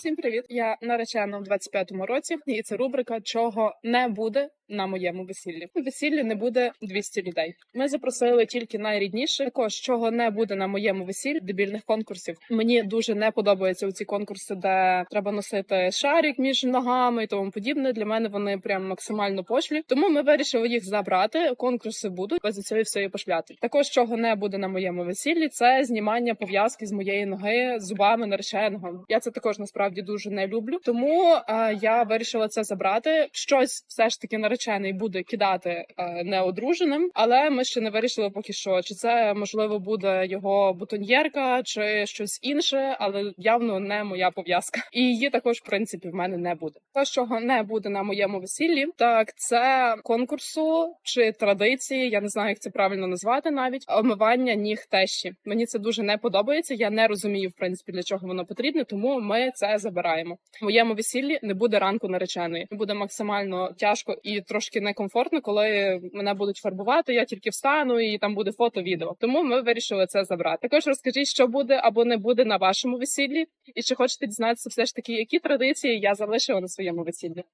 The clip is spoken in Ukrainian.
Всім привіт! Я наречена в 25-му році, і це рубрика Чого не буде на моєму весіллі. На весіллі не буде 200 людей. Ми запросили тільки найрідніше. Також чого не буде на моєму весіллі дебільних конкурсів. Мені дуже не подобаються ці конкурси, де треба носити шарик між ногами і тому подібне. Для мене вони прям максимально пошлі. Тому ми вирішили їх забрати. Конкурси будуть без цієї всієї пошляти. Також чого не буде на моєму весіллі, це знімання пов'язки з моєї ноги зубами нареченого. Я це також насправді дуже не люблю. Тому е, я вирішила це забрати. Щось все ж таки наречений буде кидати е, неодруженим, але ми ще не вирішили поки що, чи це можливо буде його бутоньєрка, чи щось інше, але явно не моя пов'язка. І її також в принципі в мене не буде. Те, чого не буде на моєму весіллі, так це конкурсу чи традиції. Я не знаю, як це правильно назвати, навіть омивання ніг тещі. Мені це дуже не подобається. Я не розумію, в принципі, для чого воно потрібне, тому ми це забираємо. В моєму весіллі не буде ранку нареченої. Буде максимально тяжко і трошки некомфортно, коли мене будуть фарбувати. Я тільки встану і там буде фото, відео. Тому ми вирішили це забрати. Також розкажіть, що буде або не буде на вашому весіллі, і чи хочете дізнатися все ж таки, які традиції я залишила на своєму весіллі.